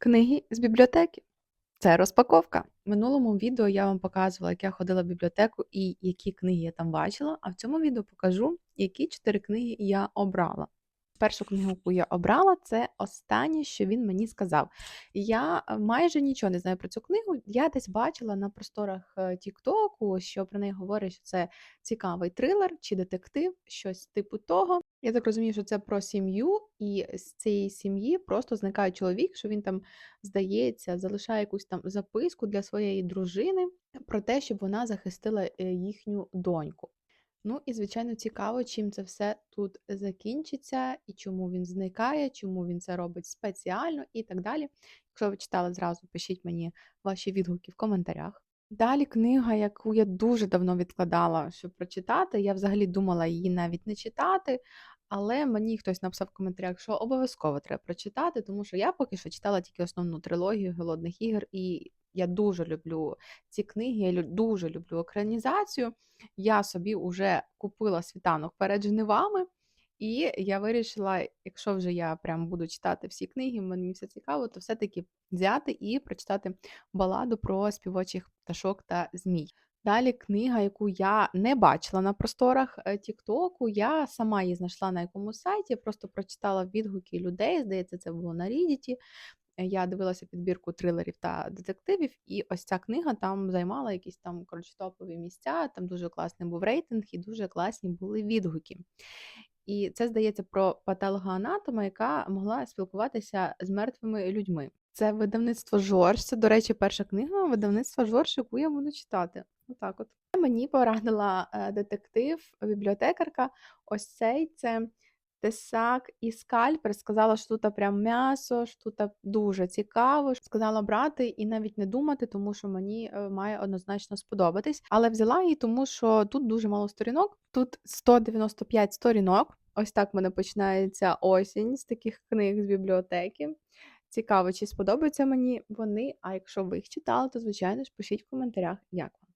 Книги з бібліотеки. Це розпаковка. В минулому відео я вам показувала, як я ходила в бібліотеку і які книги я там бачила. А в цьому відео покажу, які чотири книги я обрала. Першу книгу, яку я обрала, це останнє, що він мені сказав. Я е, майже нічого не знаю про цю книгу. Я десь бачила на просторах е, Тіктоку, що про неї говорять, що це цікавий трилер чи детектив, щось типу того. Я так розумію, що це про сім'ю, і з цієї сім'ї просто зникає чоловік, що він там, здається, залишає якусь там записку для своєї дружини про те, щоб вона захистила е, їхню доньку. Ну і, звичайно, цікаво, чим це все тут закінчиться, і чому він зникає, чому він це робить спеціально і так далі. Якщо ви читали зразу, пишіть мені ваші відгуки в коментарях. Далі книга, яку я дуже давно відкладала, щоб прочитати. Я взагалі думала її навіть не читати, але мені хтось написав в коментарях, що обов'язково треба прочитати, тому що я поки що читала тільки основну трилогію голодних ігор, і я дуже люблю ці книги, я дуже люблю екранізацію. Я собі вже купила світанок перед жнивами, і я вирішила, якщо вже я прям буду читати всі книги, мені все цікаво, то все-таки взяти і прочитати баладу про співочих пташок та змій. Далі книга, яку я не бачила на просторах е, Тіктоку, я сама її знайшла на якомусь сайті, просто прочитала відгуки людей. Здається, це було на Reddit. Е, Я дивилася підбірку трилерів та детективів, і ось ця книга там займала якісь там коротше, топові місця. Там дуже класний був рейтинг і дуже класні були відгуки. І це здається про патологоанатома, яка могла спілкуватися з мертвими людьми. Це видавництво Жорж. Це, до речі, перша книга видавництва Жорж, яку я буду читати. Отак от. Мені порадила е, детектив, бібліотекарка. Ось цей це Тесак і скальпер. Сказала, що тут прям м'ясо, що тут дуже цікаво. Сказала брати і навіть не думати, тому що мені е, має однозначно сподобатись. Але взяла її, тому що тут дуже мало сторінок. Тут 195 сторінок. Ось так в мене починається осінь з таких книг з бібліотеки. Цікаво, чи сподобаються мені вони. А якщо ви їх читали, то звичайно ж пишіть в коментарях, як вам.